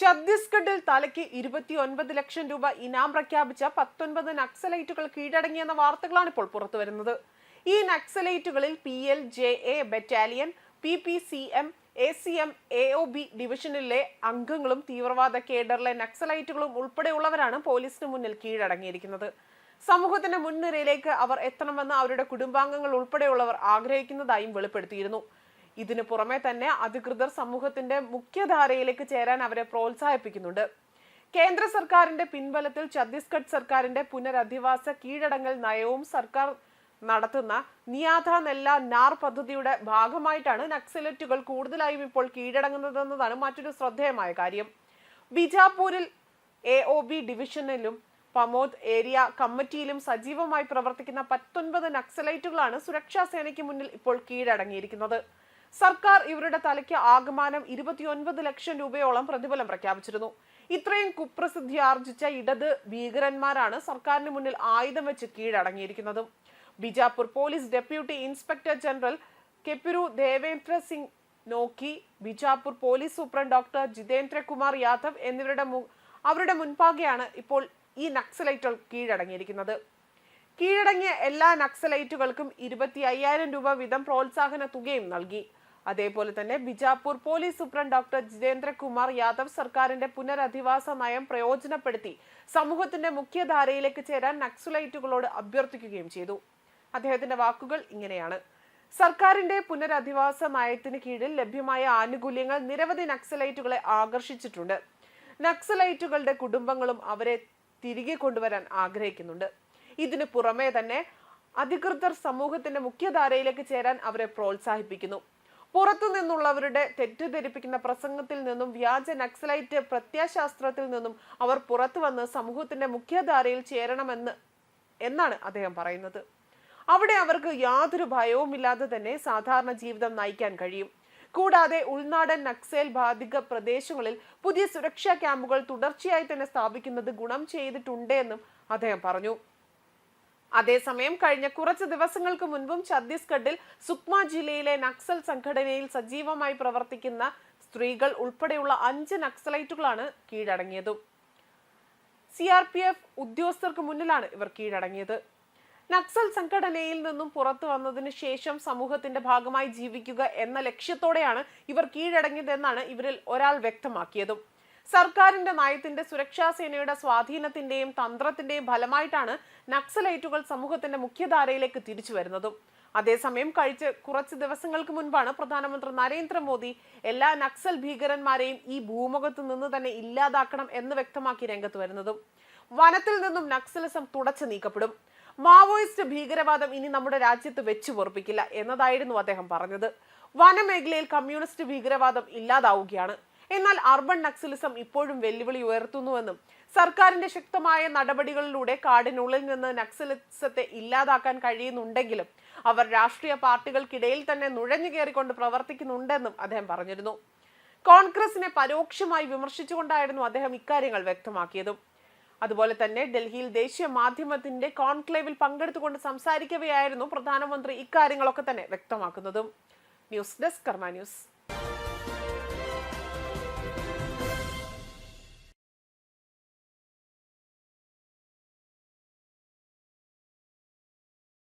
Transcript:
ഛത്തീസ്ഗഡിൽ തലയ്ക്ക് ഇരുപത്തിയൊൻപത് ലക്ഷം രൂപ ഇനാം പ്രഖ്യാപിച്ച പത്തൊൻപത് നക്സലൈറ്റുകൾ കീഴടങ്ങിയെന്ന വാർത്തകളാണ് ഇപ്പോൾ പുറത്തുവരുന്നത്. ഈ നക്സലൈറ്റുകളിൽ P L J A battalion P P C M A C M A O B ഡിവിഷനിലെ അംഗങ്ങളും തീവ്രവാദ കേഡറിലെ നക്സലൈറ്റുകളും ഉൾപ്പെടെയുള്ളവരാണ് പോലീസിന് മുന്നിൽ കീഴടങ്ങിയിരിക്കുന്നത്. സമൂഹത്തിന്റെ മുൻനിരയിലേക്ക് അവർ എത്തണമെന്ന് അവരുടെ കുടുംബാംഗങ്ങൾ ഉൾപ്പെടെയുള്ളവർ ആഗ്രഹിക്കുന്നതായും വെളിപ്പെടുത്തിയിരുന്നു. ഇതിനു പുറമെ തന്നെ അധികൃതർ സമൂഹത്തിന്റെ മുഖ്യധാരയിലേക്ക് ചേരാൻ അവരെ പ്രോത്സാഹിപ്പിക്കുന്നുണ്ട്. കേന്ദ്ര സർക്കാരിന്റെ പിൻബലത്തിൽ ഛത്തീസ്ഗഡ് സർക്കാരിന്റെ പുനരധിവാസ കീഴടങ്ങൽ നയവും സർക്കാർ നടത്തുന്ന നിയാഥ നെല്ല നാർ പദ്ധതിയുടെ ഭാഗമായിട്ടാണ് നക്സലറ്റുകൾ കൂടുതലായും ഇപ്പോൾ കീഴടങ്ങുന്നതെന്നതാണ് മറ്റൊരു ശ്രദ്ധേയമായ കാര്യം. ബിജാപൂരിൽ എ ഒ ബി ഡിവിഷനിലും പമോദ് ഏരിയ കമ്മിറ്റിയിലും സജീവമായി പ്രവർത്തിക്കുന്ന പത്തൊൻപത് നക്സലൈറ്റുകളാണ് സുരക്ഷാ സേനയ്ക്ക് മുന്നിൽ ഇപ്പോൾ കീഴടങ്ങിയിരിക്കുന്നത്. സർക്കാർ ഇവരുടെ തലയ്ക്ക് ആകമാനം ഇരുപത്തിയൊൻപത് ലക്ഷം രൂപയോളം പ്രതിഫലം പ്രഖ്യാപിച്ചിരുന്നു. ഇത്രയും കുപ്രസിദ്ധി ആർജിച്ച ഇടത് ഭീകരന്മാരാണ് സർക്കാരിന് മുന്നിൽ ആയുധം വെച്ച് കീഴടങ്ങിയിരിക്കുന്നതും. Bijapur police deputy inspector general കെപിരു Devendra Singh നോക്കി Bijapur police superintendent doctor Jitendra Kumar Yadav എന്നിവരുടെ അവരുടെ മുൻപാകെയാണ് ഇപ്പോൾ ഈ നക്സലൈറ്റുകൾ കീഴടങ്ങിയിരിക്കുന്നത്. കീഴടങ്ങിയ എല്ലാ നക്സലൈറ്റുകൾക്കും ഇരുപത്തി അയ്യായിരം രൂപ വീതം പ്രോത്സാഹന തുകയും നൽകി. അതേപോലെ തന്നെ Bijapur police superintendent doctor Jitendra Kumar Yadav സർക്കാരിന്റെ പുനരധിവാസ നയം പ്രയോജനപ്പെടുത്തി സമൂഹത്തിന്റെ മുഖ്യധാരയിലേക്ക് ചേരാൻ നക്സലൈറ്റുകളോട് അഭ്യർത്ഥിക്കുകയും ചെയ്തു. അദ്ദേഹത്തിന്റെ വാക്കുകൾ ഇങ്ങനെയാണ്. സർക്കാരിന്റെ പുനരധിവാസ നയത്തിന് കീഴിൽ ലഭ്യമായ ആനുകൂല്യങ്ങൾ നിരവധി നക്സലൈറ്റുകളെ ആകർഷിച്ചിട്ടുണ്ട്. നക്സലൈറ്റുകളുടെ കുടുംബങ്ങളും അവരെ തിരികെ കൊണ്ടുവരാൻ ആഗ്രഹിക്കുന്നുണ്ട്. ഇതിനു പുറമെ തന്നെ അധികൃതർ സമൂഹത്തിന്റെ മുഖ്യധാരയിലേക്ക് ചേരാൻ അവരെ പ്രോത്സാഹിപ്പിക്കുന്നു. പുറത്തു നിന്നുള്ളവരുടെ തെറ്റിദ്ധരിപ്പിക്കുന്ന പ്രസംഗത്തിൽ നിന്നും വ്യാജ നക്സലൈറ്റ് പ്രത്യാശാസ്ത്രത്തിൽ നിന്നും അവർ പുറത്തു വന്ന് സമൂഹത്തിന്റെ മുഖ്യധാരയിൽ ചേരണമെന്ന് എന്നാണ് അദ്ദേഹം പറയുന്നത്. അവിടെ അവർക്ക് യാതൊരു ഭയവുമില്ലാതെ തന്നെ സാധാരണ ജീവിതം നയിക്കാൻ കഴിയും. കൂടാതെ ഉൾനാടൻ നക്സൽ ബാധിത പ്രദേശങ്ങളിൽ പുതിയ സുരക്ഷാ ക്യാമ്പുകൾ തുടർച്ചയായി തന്നെ സ്ഥാപിക്കുന്നത് ഗുണം ചെയ്തിട്ടുണ്ട് എന്നും അദ്ദേഹം പറഞ്ഞു. അതേസമയം കഴിഞ്ഞ കുറച്ച് ദിവസങ്ങൾക്ക് മുൻപും ഛത്തീസ്ഗഡിൽ സുക്മ ജില്ലയിലെ നക്സൽ സംഘടനയിൽ സജീവമായി പ്രവർത്തിക്കുന്ന സ്ത്രീകൾ ഉൾപ്പെടെയുള്ള അഞ്ച് നക്സലൈറ്റുകളാണ് കീഴടങ്ങിയതും. സി ആർ പി എഫ് ഉദ്യോഗസ്ഥർക്ക് മുന്നിലാണ് ഇവർ കീഴടങ്ങിയത്. നക്സൽ സംഘടനയിൽ നിന്നും പുറത്തു വന്നതിന് ശേഷം സമൂഹത്തിന്റെ ഭാഗമായി ജീവിക്കുക എന്ന ലക്ഷ്യത്തോടെയാണ് ഇവർ കീഴടങ്ങിയതെന്നാണ് ഇവരിൽ ഒരാൾ വ്യക്തമാക്കിയതും. സർക്കാരിന്റെ നയത്തിന്റെ സുരക്ഷാ സേനയുടെ സ്വാധീനത്തിന്റെയും തന്ത്രത്തിന്റെയും ഫലമായിട്ടാണ് നക്സലൈറ്റുകൾ സമൂഹത്തിന്റെ മുഖ്യധാരയിലേക്ക് തിരിച്ചു വരുന്നതും. അതേസമയം കഴിച്ച കുറച്ച് ദിവസങ്ങൾക്ക് മുൻപാണ് പ്രധാനമന്ത്രി നരേന്ദ്രമോദി എല്ലാ നക്സൽ ഭീകരന്മാരെയും ഈ ഭൂമുഖത്ത് നിന്ന് തന്നെ ഇല്ലാതാക്കണം എന്ന് വ്യക്തമാക്കി രംഗത്ത് വരുന്നതും. വനത്തിൽ നിന്നും നക്സലിസം തുടച്ചു നീക്കപ്പെടും. മാവോയിസ്റ്റ് ഭീകരവാദം ഇനി നമ്മുടെ രാജ്യത്ത് വെച്ചു പൊറപ്പിക്കില്ല എന്നതായിരുന്നു അദ്ദേഹം പറഞ്ഞത്. വനമേഖലയിൽ കമ്മ്യൂണിസ്റ്റ് ഭീകരവാദം ഇല്ലാതാവുകയാണ്. എന്നാൽ അർബൻ നക്സലിസം ഇപ്പോഴും വെല്ലുവിളി ഉയർത്തുന്നുവെന്നും സർക്കാരിന്റെ ശക്തമായ നടപടികളിലൂടെ കാടിനുള്ളിൽ നിന്ന് നക്സലിസത്തെ ഇല്ലാതാക്കാൻ കഴിയുന്നുണ്ടെങ്കിലും അവർ രാഷ്ട്രീയ പാർട്ടികൾക്കിടയിൽ തന്നെ നുഴഞ്ഞു കയറിക്കൊണ്ട് പ്രവർത്തിക്കുന്നുണ്ടെന്നും അദ്ദേഹം പറഞ്ഞിരുന്നു. കോൺഗ്രസിനെ പരോക്ഷമായി വിമർശിച്ചുകൊണ്ടായിരുന്നു അദ്ദേഹം ഇക്കാര്യങ്ങൾ വ്യക്തമാക്കിയതും. അതുപോലെ തന്നെ ഡൽഹിയിൽ ദേശീയ മാധ്യമത്തിന്റെ കോൺക്ലേവിൽ പങ്കെടുത്തുകൊണ്ട് സംസാരിക്കവെയായിരുന്നു പ്രധാനമന്ത്രി ഇക്കാര്യങ്ങളൊക്കെ തന്നെ വ്യക്തമാക്കുന്നതും. News desk Karma news.